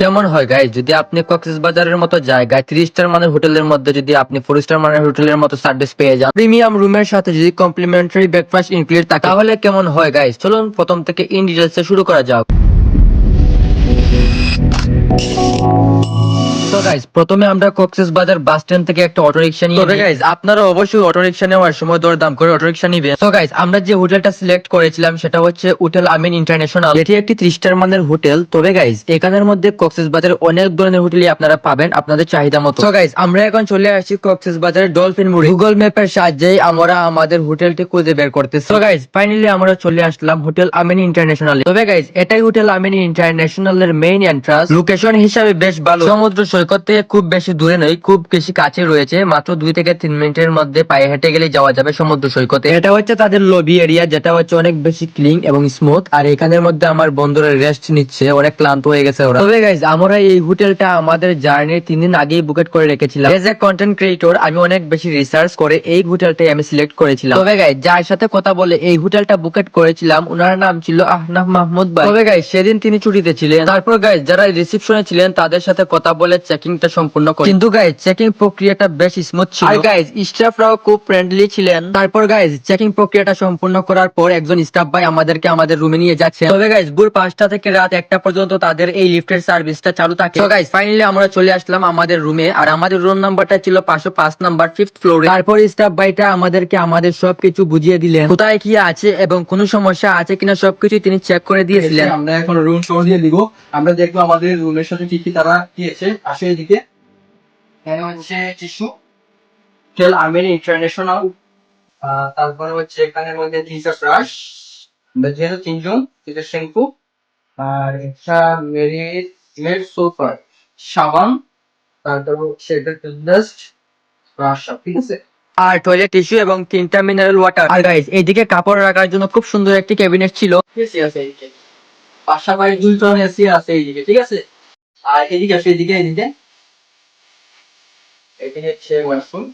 কেমন হয় গাই যদি আপনি কক্সেস বাজারের মতো জায়গায় থ্রি স্টার মানের হোটেলের মধ্যে যদি আপনি ফোর স্টার মানের হোটেলের মতো সার্ভিস পেয়ে যান প্রিমিয়াম রুমের সাথে যদি কমপ্লিমেন্টারি ব্রেকফাস্ট ইনক্লুড থাকে, তাহলে কেমন হয় গাইজ চলুন প্রথম থেকে ইন ডিটেলসে শুরু করা যাক। তো গাইজ প্রথমে আমরা কক্সেস বাজার বাস স্ট্যান্ড থেকে একটা অটো রিক্সা নিয়ে গাইজ আপনারা অবশ্যই অটো রিক্সা নেওয়ার সময় দরদাম করে অটো রিক্সা নিবেন। তো গাইজ আমরা যে হোটেলটা সিলেক্ট করেছিলাম সেটা হচ্ছে হোটেল আমিন ইন্টারন্যাশনাল এটি একটি ত্রিশ স্টার মানের হোটেল। তবে গাইজ এখানের মধ্যে কক্সেস বাজারের অনেক ধরনের হোটেলই আপনারা পাবেন আপনাদের চাহিদা মতো। তো গাইজ আমরা এখন চলে আসছি কক্সেস বাজারের ডলফিন মুড়ি গুগল ম্যাপের সাহায্যে আমরা আমাদের হোটেলটি খুঁজে বের করতেছি। তো গাইজ ফাইনালি আমরা চলে আসলাম হোটেল আমিন ইন্টারন্যাশনাল তবে গাইজ এটাই হোটেল আমিন ইন্টারন্যাশনাল এর মেইন এন্ট্রান্স লোকেশন হিসাবে বেশ ভালো। সমুদ্র সৈকত থেকে খুব বেশি দূরে নয়, খুব বেশি কাছে রয়েছে। মাত্র দুই থেকে তিন মিনিটের মধ্যে পায়ে হেঁটে গেলে যাওয়া যাবে সমুদ্র সৈকতে। এটা হচ্ছে তাদের লবি এরিয়া যেটা হচ্ছে অনেক বেশি ক্লিন এবং স্মুথ আর এখানের মধ্যে আমার বন্ধুরা রেস্ট নিচ্ছে, অনেক ক্লান্ত হয়ে গেছে ওরা। তবে গাইজ আমরা এই হোটেলটা আমাদের জার্নির তিন দিন আগেই বুকেট করে রেখেছিলাম। এজ এ কন্টেন্ট ক্রিয়েটর আমি অনেক বেশি রিসার্চ করে এই হোটেলটাই আমি সিলেক্ট করেছিলাম। তবে গাইজ যার সাথে কথা বলে এই হোটেলটা বুকেট করেছিলাম ওনার নাম ছিল আহনাফ মাহমুদ ভাই। তবে গাইজ সেদিন তিনি ছুটিতে ছিলেন। তারপর গাইজ যারা রিসিপশনে ছিলেন, তাদের সাথে কথা বলে চেকিংটা সম্পূর্ণ করে। কিন্তু গাইজ চেকিং প্রক্রিয়াটা বেশ স্মুথ ছিল। আর গাইজ স্টাফরাও খুব ফ্রেন্ডলি ছিলেন। তারপর গাইজ চেকিং প্রক্রিয়াটা সম্পূর্ণ করার পর একজন স্টাফ ভাই আমাদেরকে আমাদের রুমে নিয়ে যাচ্ছে। তবে গাইজ ভোর পাঁচটা থেকে রাত একটা পর্যন্ত তাদের এই লিফটের সার্ভিসটা চালু থাকে। তো গাইজ ফাইনালি আমরা চলে আসলাম আমাদের রুমে আর আমাদের রুম নাম্বারটা ছিল পাঁচশো পাঁচ নাম্বার ফিফথ ফ্লোরে তারপর স্টাফ ভাইটা আমাদেরকে আমাদের সবকিছু বুঝিয়ে দিলেন। কোথায় কি আছে এবং কোনো সমস্যা আছে কিনা সবকিছু তিনি চেক করে দিয়েছিলেন। আমরা এখন রুম শো দিয়ে দিব। আমরা দেখব আমাদের রুমের সাথে কি কি তারা দিয়েছে আসে এদিকে? এখানে হচ্ছে টিস্যু তেল আমিন ইন্টারন্যাশনাল তারপরে হচ্ছে এখানের মধ্যে তিনটা ব্রাশ যেহেতু তিনজন তিনটা শ্যাম্পু আর একটা মেরিট মেড সোপার সাবান তারপর হচ্ছে এটা ব্রাশ ঠিক আছে? আর টয়লেট টিস্যু এবং তিনটা মিনারেল ওয়াটার আর এইদিকে কাপড় রাখার জন্য খুব সুন্দর একটি ক্যাবিনেট ছিল। এসি আছে এইদিকে পাশাপাশি দুই এসি আছে এইদিকে ঠিক আছে? আর এদিকে আসো এদিকে এদিকে। এখানে হচ্ছে ওয়াশরুম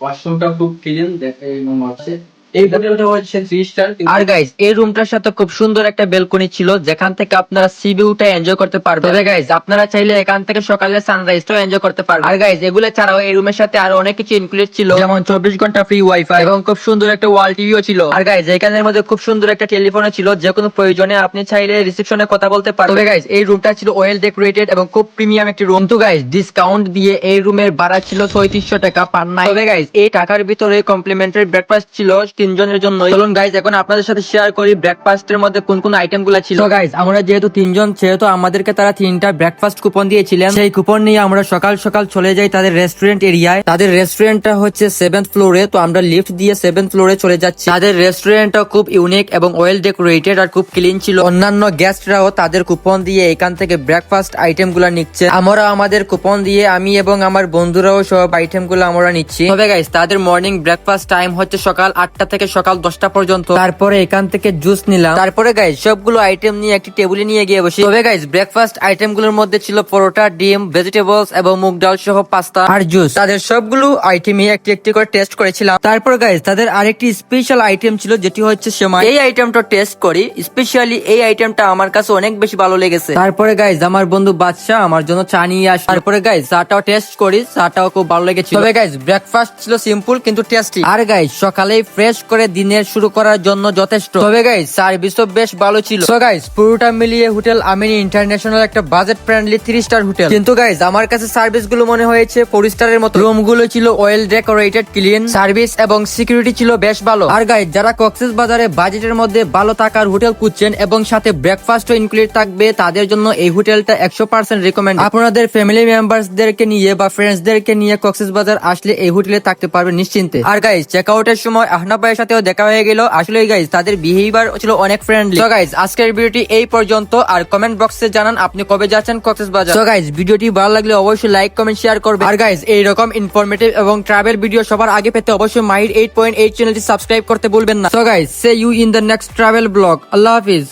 ওয়াশরুমটা খুব ক্লিন দেখে মনে হচ্ছে। এই হোটেলটা হচ্ছে থ্রি স্টার আর গাইজ এই রুমটার সাথে খুব সুন্দর একটা বেলকনি ছিল যেখান থেকে আপনারা সি ভিউটা এনজয় করতে পারবেন। তবে গাইজ আপনারা চাইলে এখান থেকে সকালে সানরাইজটাও এনজয় করতে পারবেন। আর গাইজ এগুলো ছাড়াও এই রুমের সাথে আরও অনেক কিছু ইনক্লুড ছিল। যেমন চব্বিশ ঘণ্টা ফ্রি ওয়াইফাই এবং খুব সুন্দর একটা ওয়াল টিভিও ছিল। আর এখানের মধ্যে খুব সুন্দর একটা টেলিফোনও ছিল যে কোনো প্রয়োজনে আপনি চাইলে রিসেপশনে কথা বলতে পারবেন। তবে গাইজ এই রুমটা ছিল ওয়েল ডেকোরেটেড এবং খুব প্রিমিয়াম একটি রুম তো গাইজ ডিসকাউন্ট দিয়ে এই রুমের ভাড়া ছিল ছয়ত্রিশশো টাকা পার নাইট তবে গাইজ এই টাকার ভিতরে কমপ্লিমেন্টারি ব্রেকফাস্ট ছিল তিনজনের জন্য চলুন গাইজ এখন আপনাদের সাথে শেয়ার করি ব্রেকফাস্টের মধ্যে কোন কোন আইটেমগুলা ছিল। গাইজ আমরা যেহেতু তিনজন, সেহেতু আমাদেরকে তারা তিনটা ব্রেকফাস্ট কুপন দিয়েছিলেন। সেই কুপন নিয়ে আমরা সকাল সকাল চলে যাই তাদের রেস্টুরেন্ট এরিয়ায়। তাদের রেস্টুরেন্টটা হচ্ছে সেভেন্থ ফ্লোরে তো আমরা লিফট দিয়ে সেভেন্থ ফ্লোরে চলে যাচ্ছি। তাদের রেস্টুরেন্টটা খুব ইউনিক এবং ওয়েল ডেকোরেটেড আর খুব ক্লিন ছিল। অন্যান্য গেস্টরাও তাদের কুপন দিয়ে এখান থেকে ব্রেকফাস্ট আইটেমগুলা নিচ্ছে। আমরা আমাদের কুপন দিয়ে আমি এবং আমার বন্ধুরাও সব আইটেমগুলো আমরা নিচ্ছি। তবে গাইজ তাদের মর্নিং ব্রেকফাস্ট টাইম হচ্ছে সকাল আটটা থেকে সকাল দশটা পর্যন্ত। তারপরে এখান থেকে জুস নিলাম। তারপরে গাইজ সবগুলো আইটেম নিয়ে একটি টেবিলে নিয়ে গিয়ে বসি। তবে গাইজ ব্রেকফাস্ট আইটেমগুলোর মধ্যে ছিল পরোটা, ডিম ভেজিটেবলস এবং মুগ ডাল সহ পাস্তা আর জুস তাদের সবগুলো আইটেমই একটি একটি করে টেস্ট করেছিলাম। তারপর গাইজ তাদের আরেকটি স্পেশাল আইটেম ছিল, যেটি হচ্ছে সেমাই। এই আইটেমটা টেস্ট করি স্পেশালি এই আইটেমটা আমার কাছে অনেক বেশি ভালো লেগেছে। তারপরে গাইজ আমার বন্ধু বাদশাহ আমার জন্য চা নিয়ে আসে তারপরে গাইজ চাটাও টেস্ট করি, চাটাও খুব ভালো লেগেছিল। তবে গাইজ ব্রেকফাস্ট ছিল সিম্পল কিন্তু টেস্টি আর গাইজ সকালে ফ্রেশ করে দিনের শুরু করার জন্য যথেষ্ট। তবে গাইজ সার্ভিসও বেশ ভালো ছিল। তো গাইজ পুরোটা মিলিয়ে হোটেল আমিনি ইন্টারন্যাশনাল একটা budget friendly three star hotel. কিন্তু গাইজ আমার কাছে সার্ভিসগুলো মনে হয়েছে ফোর স্টারের মতো। রুমগুলো ছিল ওয়েল ডেকোরেটেড ক্লিন সার্ভিস এবং সিকিউরিটি ছিল বেশ ভালো। আর গাইজ যারা কক্সেস বাজারে বাজেটের মধ্যে ভালো থাকার হোটেল খুঁজছেন এবং সাথে ব্রেকফাস্টও ইনক্লুড থাকবে, তাদের জন্য এই হোটেলটা একশো পার্সেন্ট রেকমেন্ড আপনাদের ফ্যামিলি মেম্বারসদেরকে নিয়ে বা ফ্রেন্ডসদেরকে নিয়ে কক্সেস বাজার আসলে এই হোটেলে থাকতে পারবে নিশ্চিন্তে। আর গাইজ চেক আউটের সময় আহনা ভাইয়ের সাথেও দেখা হয়ে গেল। আসলে গাইজ তাদের বিহেভিয়ার ছিল অনেক ফ্রেন্ডলি গাইজ আজকের ভিডিওটি এই পর্যন্ত। আর কমেন্ট বক্সে জানান আপনি কবে যাচ্ছেন কক্সেস বাজার গাইজ ভিডিওটি ভালো লাগলে অবশ্যই লাইক কমেন্ট শেয়ার করবে আর গাইজ এইরকম ইনফরমেটিভ এবং ট্রাভেল ভিডিও সবার আগে পেতে অবশ্যই মাইড এইট পয়েন্ট এইট চ্যানেলটি সাবস্ক্রাইব করতে বলবেন না। তো guys see you in the next travel blog Allah Hafiz.